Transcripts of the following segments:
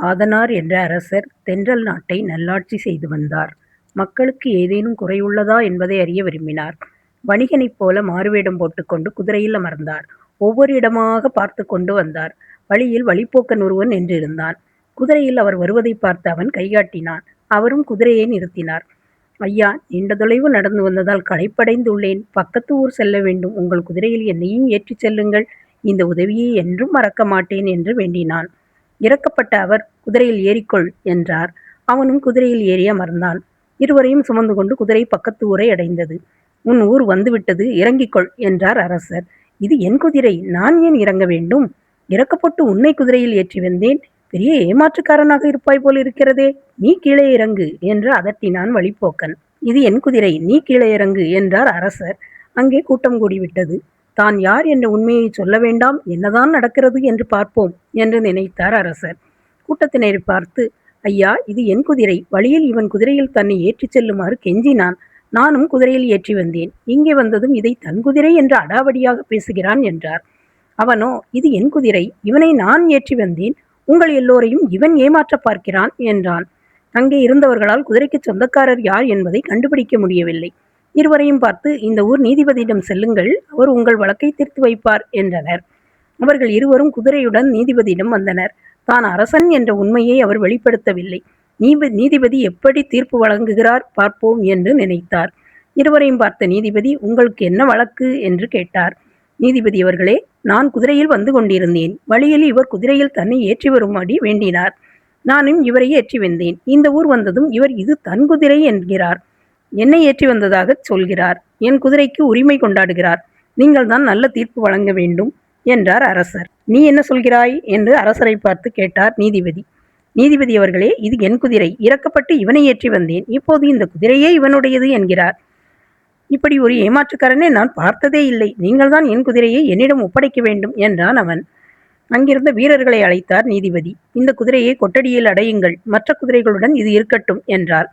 ஆதனார் என்ற அரசர் தென்றல் நாட்டை நல்லாட்சி செய்து வந்தார். மக்களுக்கு ஏதேனும் குறையுள்ளதா என்பதை அறிய விரும்பினார். வணிகனைப் போல மாறுவேடம் போட்டுக்கொண்டு குதிரையில் அமர்ந்தார். ஒவ்வொரு இடமாக பார்த்துக் கொண்டு வந்தார். வழியில் வழிப்போக்கன் ஒருவன் நின்றிருந்தான். குதிரையில் அவர் வருவதைப் பார்த்து அவன் கைகாட்டினான். அவரும் குதிரையை நிறுத்தினார். ஐயா நீண்ட தொலைவு நடந்து வந்ததால் களைப்படைந்துள்ளேன். பக்கத்து ஊர் செல்ல வேண்டும். உங்கள் குதிரையில் என்னையும் ஏற்றிச் செல்லுங்கள். இந்த உதவியை என்றும் மறக்க மாட்டேன் என்று வேண்டினான். இறக்கப்பட்ட அவர் குதிரையில் ஏறிக்கொள் என்றார். அவனும் குதிரையில் ஏறி அமர்ந்தான். இருவரையும் சுமந்து கொண்டு குதிரை பக்கத்து ஊரை அடைந்தது. உன் ஊர் வந்துவிட்டது இறங்கிக்கொள் என்றார் அரசர். இது என் குதிரை நான் ஏன் இறங்க வேண்டும்? இறக்கப்பட்டு உன்னை குதிரையில் ஏற்றி வந்தேன். பெரிய ஏமாற்றுக்காரனாக இருப்பாய் போல் இருக்கிறதே நீ கீழே இறங்கு என்று அதட்டினான் வழிப்போக்கன். இது என் குதிரை நீ கீழே இறங்கு என்றார் அரசர். அங்கே கூட்டம் கூடிவிட்டது. தான் யார் என்ற உண்மையை சொல்ல வேண்டாம் என்னதான் நடக்கிறது என்று பார்ப்போம் என்று நினைத்தார் அரசர். கூட்டத்தினரை பார்த்து ஐயா இது என் குதிரை வழியில் இவன் குதிரையில் தன்னை ஏற்றிச் செல்லுமாறு கெஞ்சினான். நானும் குதிரையில் ஏற்றி வந்தேன். இங்கே வந்ததும் இதை தன் குதிரை என்று அடாவடியாக பேசுகிறான் என்றார். அவனோ இது என் குதிரை இவனை நான் ஏற்றி வந்தேன். உங்கள் எல்லோரையும் இவன் ஏமாற்றப் பார்க்கிறான் என்றான். அங்கே இருந்தவர்களால் குதிரைக்கு சொந்தக்காரர் யார் என்பதை கண்டுபிடிக்க முடியவில்லை. இருவரையும் பார்த்து இந்த ஊர் நீதிபதியிடம் செல்லுங்கள் அவர் உங்கள் வழக்கை தீர்த்து வைப்பார் என்றனர். அவர்கள் இருவரும் குதிரையுடன் நீதிபதியிடம் வந்தனர். தான் அரசன் என்ற உண்மையை அவர் வெளிப்படுத்தவில்லை. நீப நீதிபதி எப்படி தீர்ப்பு வழங்குகிறார் பார்ப்போம் என்று நினைத்தார். இருவரையும் பார்த்த நீதிபதி உங்களுக்கு என்ன வழக்கு என்று கேட்டார். நீதிபதி அவர்களே நான் குதிரையில் வந்து கொண்டிருந்தேன். வழியில் இவர் குதிரையில் தன்னை ஏற்றி வரும்படி வேண்டினார். நானும் இவரை ஏற்றி வந்தேன். இந்த ஊர் வந்ததும் இவர் இது தன் குதிரை என்கிறார். என்னை ஏற்றி வந்ததாகச் சொல்கிறார். என் குதிரைக்கு உரிமை கொண்டாடுகிறார். நீங்கள் தான் நல்ல தீர்ப்பு வழங்க வேண்டும் என்றார் அரசர். நீ என்ன சொல்கிறாய் என்று அரசரை பார்த்து கேட்டார் நீதிபதி. நீதிபதி அவர்களே இது என் குதிரை இறக்கப்பட்டு இவனை ஏற்றி வந்தேன். இப்போது இந்த குதிரையே இவனுடையது என்கிறார். இப்படி ஒரு ஏமாற்றுக்காரனை நான் பார்த்ததே இல்லை. நீங்கள்தான் என் குதிரையை என்னிடம் ஒப்படைக்க வேண்டும் என்றான் அவன். அங்கிருந்த வீரர்களை அழைத்தார் நீதிபதி. இந்த குதிரையை கொட்டடியில் அடையுங்கள். மற்ற குதிரைகளுடன் இது இருக்கட்டும் என்றார்.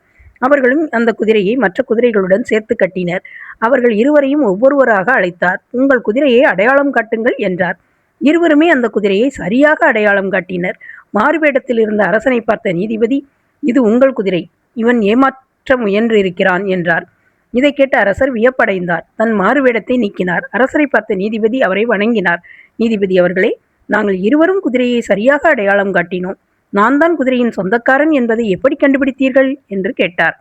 அவர்களும் அந்த குதிரையை மற்ற குதிரைகளுடன் சேர்த்து கட்டினர். அவர்கள் இருவரையும் ஒவ்வொருவராக அழைத்தார். உங்கள் குதிரையை அடையாளம் காட்டுங்கள் என்றார். இருவருமே அந்த குதிரையை சரியாக அடையாளம் காட்டினர். மாறுவேடத்தில் இருந்த அரசனை பார்த்த நீதிபதி இது உங்கள் குதிரை. இவன் ஏமாற்ற முயன்றிருக்கிறான் என்றார். இதை கேட்ட அரசர் வியப்படைந்தார். தன் மாறுவேடத்தை நீக்கினார். அரசரை பார்த்த நீதிபதி அவரை வணங்கினார். நீதிபதி அவர்களே நாங்கள் இருவரும் குதிரையை சரியாக அடையாளம் காட்டினோம். நான் தான் குதிரையின் சொந்தக்காரன் என்பதை எப்படி கண்டுபிடித்தீர்கள் என்று கேட்டார்.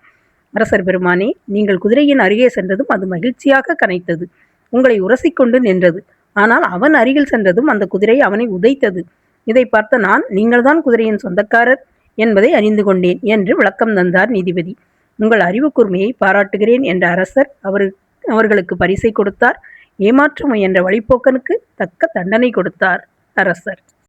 அரசர் பெருமானே நீங்கள் குதிரையின் அருகே சென்றதும் அது மகிழ்ச்சியாக கனைத்தது. உங்களை உரசிக்கொண்டு நின்றது. ஆனால் அவன் அருகில் சென்றதும் அந்த குதிரை அவனை உதைத்தது. இதை பார்த்த நான் நீங்கள்தான் குதிரையின் சொந்தக்காரர் என்பதை அறிந்து கொண்டேன் என்று விளக்கம் தந்தார் நீதிபதி. உங்கள் அறிவு கூர்மையை பாராட்டுகிறேன் என்ற அரசர் அவரு அவர்களுக்கு பரிசை கொடுத்தார். ஏமாற்ற முயன்ற வழிப்போக்கனுக்கு தக்க தண்டனை கொடுத்தார் அரசர்.